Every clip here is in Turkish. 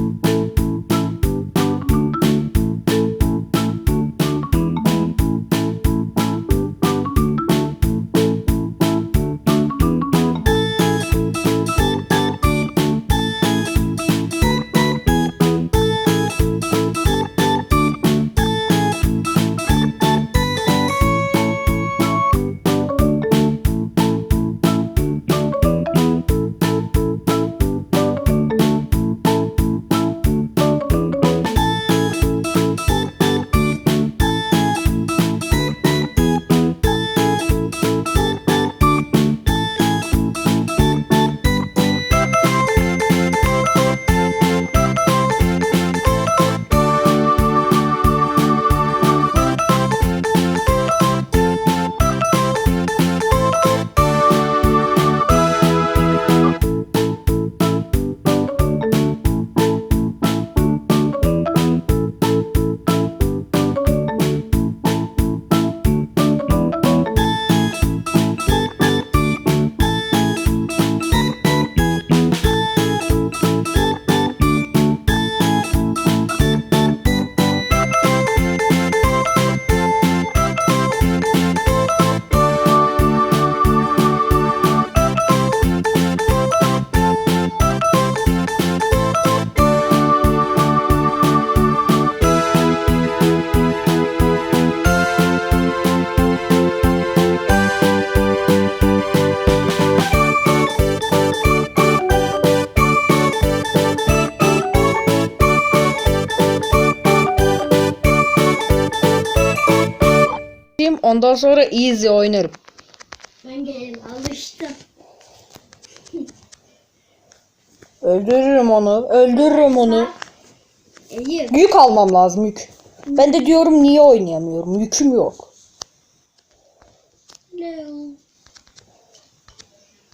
you. Ondan sonra easy oynarım. Ben gel alıştım. Öldürürüm onu. Öldürürüm onu. İyi. Yük almam lazım yük. Ben de diyorum niye oynayamıyorum? Yüküm yok.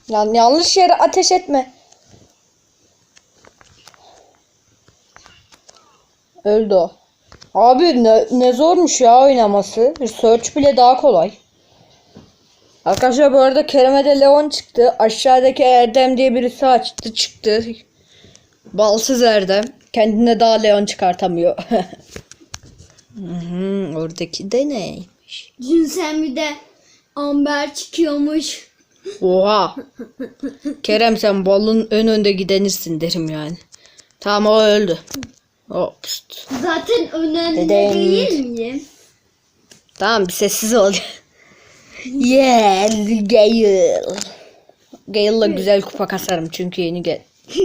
Yani yanlış yere ateş etme. Öldü o. Abi ne, ne zormuş ya oynaması. Search bile daha kolay. Arkadaşlar bu arada Kerem'e de Leon çıktı. Aşağıdaki Erdem diye birisi açtı çıktı. Balsız Erdem. Kendine daha Leon çıkartamıyor. Hı, Oradaki de neymiş? Dün sen bir de amber çıkıyormuş. Oha. Kerem sen balın ön önde gidenisin derim yani. Tamam o öldü. Ops. Zaten önemli Dedem. değil miyim? Tamam bir sessiz ol. yeah, Gale. Gale'la güzel kupa kasarım çünkü yeni gel.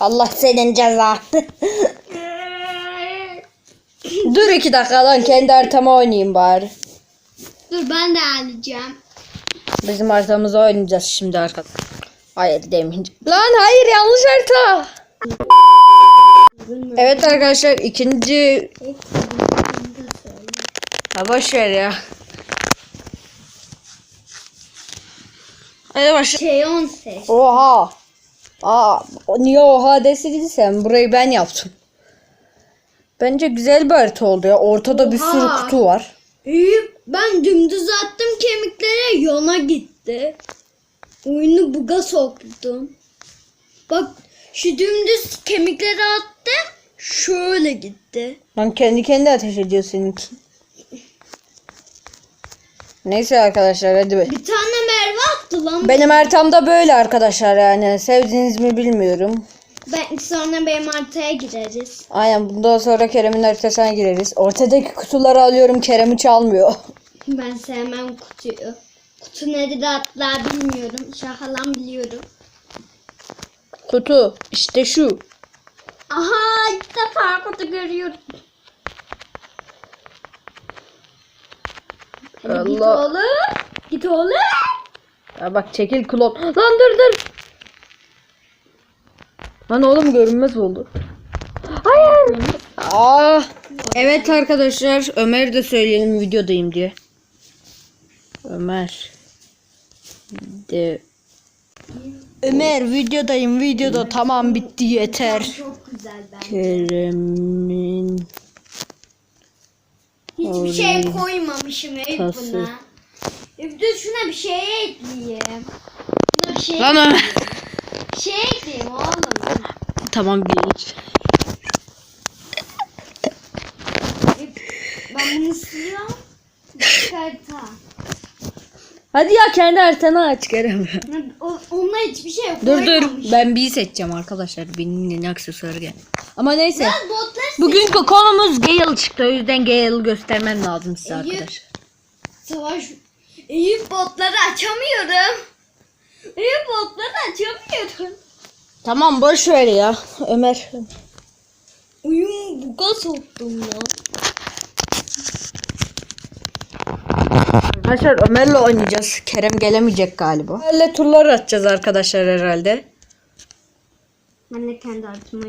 Allah senin cezanı. Dur iki dakika lan kendi haritama oynayayım bari. Dur ben de alacağım. Bizim haritamızı oynayacağız şimdi arkadaşlar. Hayır demeyeceğim. Lan hayır yanlış harita. Evet arkadaşlar ikinci... Ha boş ver ya. Hadi başla. Şey on ses. Oha. Aa, niye oha deseydin sen? Burayı ben yaptım. Bence güzel bir harita oldu ya. Ortada bir sürü Oha. kutu var. İyi, ben dümdüz attım kemiklere yana gitti. Oyunu buga soktum. Bak şu dümdüz kemikleri attım. Şöyle gitti. Lan kendi kendi ateş ediyor seninki. Neyse arkadaşlar hadi be. Bir tane Merve attı lan. Benim haritamda böyle arkadaşlar yani. Sevdiğiniz mi bilmiyorum. Ben sonra benim haritaya gireriz. Aynen bundan sonra Kerem'in haritasına gireriz. Ortadaki kutuları alıyorum Kerem'i çalmıyor. Ben sevmem kutuyu. Kutu nedir atla bilmiyorum. Şahalan biliyorum. Kutu işte şu. Aha ilk defa kutu görüyorum. Hadi git oğlum. Git oğlum. Ya bak çekil klon. Lan dur dur. Lan oğlum görünmez oldu. Hayır. Aa. Evet arkadaşlar Ömer de söyleyelim videodayım diye. Ömer. De. Ömer videodayım videoda tamam bitti yeter. Çok güzel. Kerem'in Hiçbir şey koymamışım Eyüp Tası. buna. Eyüp dur şuna bir şey ekleyeyim. Dur şey, Lan Ömer. şey ekleyeyim oğlum. tamam geç. Ben bunu siliyorum. Harita. Hadi ya kendi haritanı aç Kerem. O- Onunla hiçbir şey yok. dur dur ben bir seçeceğim arkadaşlar. Benim yeni aksesuarı gel. Ama neyse. Ben botlar Bugünkü konumuz Gale çıktı. O yüzden Gale'ı göstermem lazım size Eyüp. arkadaşlar. Savaş. Eyüp botları açamıyorum. Eyüp botları açamıyorum. Tamam boş ver ya Ömer. Uyum buga soktum ya. Arkadaşlar Ömer'le oynayacağız. Kerem gelemeyecek galiba. Ömer'le turlar atacağız arkadaşlar herhalde. Ben de kendi artıma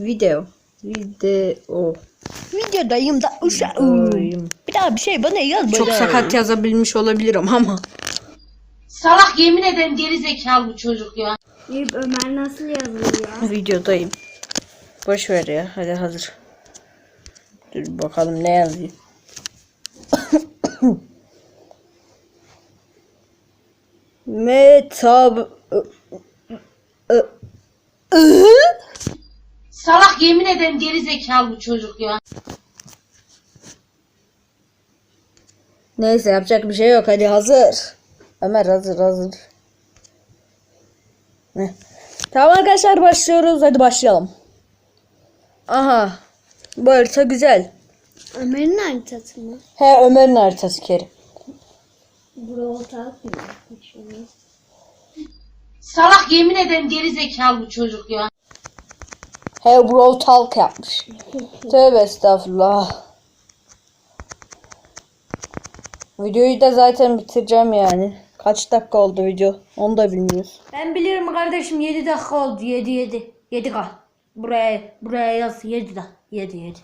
Video. Video. Videodayım da uşağım. Bir daha bir şey bana yaz. Çok sakat yazabilmiş olabilirim ama. Salak yemin ederim geri zekalı bu çocuk ya. Eyüp Ömer nasıl yazılıyor? Videodayım. Boş ver ya. Hadi hazır. Dur bakalım ne yazıyor. Metab Salak yemin ederim geri zekalı bu çocuk ya. Neyse yapacak bir şey yok. Hadi hazır. Ömer hazır hazır. Heh. Tamam arkadaşlar başlıyoruz. Hadi başlayalım. Aha. Bu harita güzel. Ömer'in haritası mı? He Ömer'in haritası Kerim. Brawl Talk mı? Salak yemin ederim geri zekalı bu çocuk ya. He Brawl Talk yapmış. Tövbe estağfurullah. Videoyu da zaten bitireceğim yani. Kaç dakika oldu video? Onu da bilmiyoruz. Ben bilirim kardeşim 7 dakika oldu 7 7. 7 kal. Buraya buraya yaz 7 dakika. 7 7.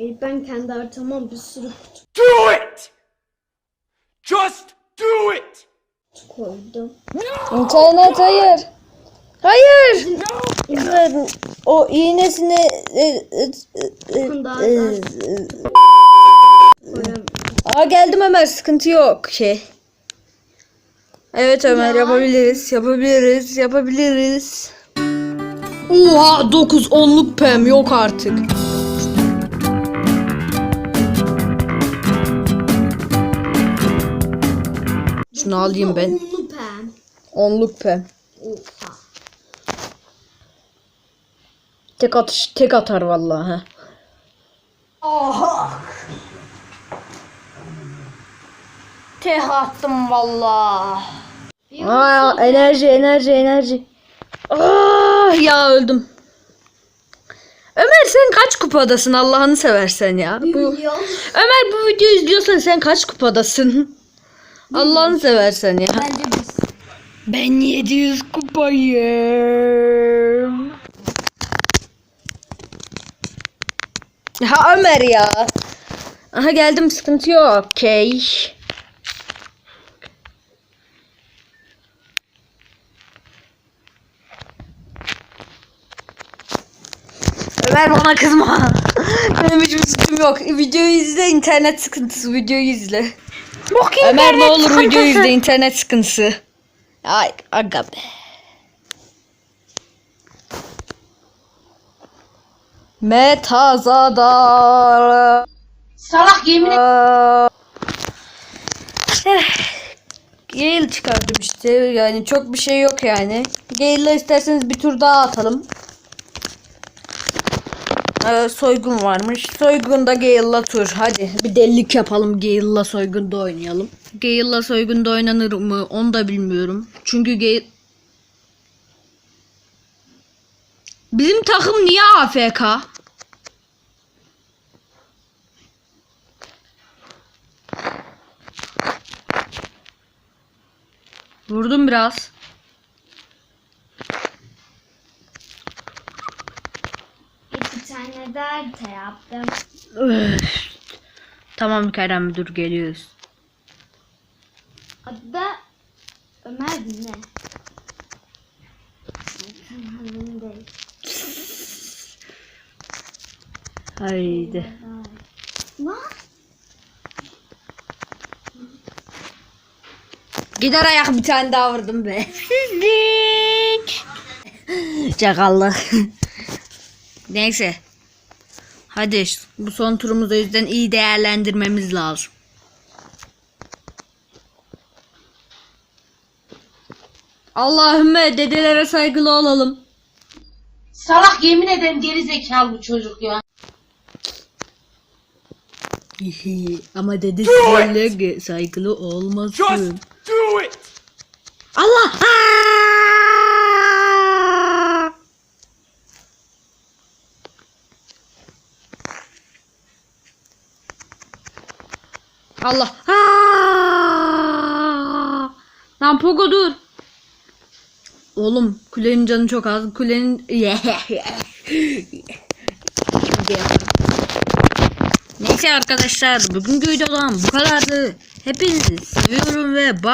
ben kendi haritama bir sürü kutu Do it! Just do it! koydum. İnternet hayır. Hayır. Ya, O iğnesini e, e, e. Aa geldim Ömer sıkıntı yok şey. Evet Ömer yapabiliriz yapabiliriz yapabiliriz. Oha 9 10'luk pem yok artık. Şunu alayım ben. Unlu pem. 10'luk pem. Oha. Tek atış tek atar vallahi. he. Teh attım valla. Aa enerji enerji enerji. Aa ya öldüm. Ömer sen kaç kupadasın Allah'ını seversen ya. Bu. Ömer bu videoyu izliyorsan sen kaç kupadasın? Allah'ını seversen ya. Bence biz. Ben 700 kupayım. Ha Ömer ya. Aha geldim sıkıntı yok. Okey. Ömer bana kızma. Benim hiçbir suçum yok. Videoyu izle internet sıkıntısı. Videoyu izle. Ömer ne olur videoyu izle internet sıkıntısı. Ay aga be. Metazada. Salak yemin ederim. Gale çıkardım işte. Yani çok bir şey yok yani. Gale'la isterseniz bir tur daha atalım. Ee, soygun varmış. Soygunda Gale'la tur. Hadi bir delilik yapalım. Gale'la soygunda oynayalım. Gale'la soygunda oynanır mı? Onu da bilmiyorum. Çünkü Gale... Bizim takım niye AFK? Vurdum biraz. Tane daha harita yaptım. Öf. Tamam Kerem dur geliyoruz. Adı da Ömer ne? Haydi. Lan. Gider ayak bir tane daha vurdum be. Sizlik. Çakallık. Neyse. Hadi bu son turumuzu o yüzden iyi değerlendirmemiz lazım. Allahümme dedelere saygılı olalım. Salak yemin ederim geri zekalı bu çocuk ya. Ama dedelerle saygılı Just olmasın. do it! Allah! Aa! Allah! Aa! Lan Pogo dur. Oğlum kulenin canı çok az. Kulenin... Neyse arkadaşlar bugünkü videodan bu kadardı. Hepinizi seviyorum ve bye.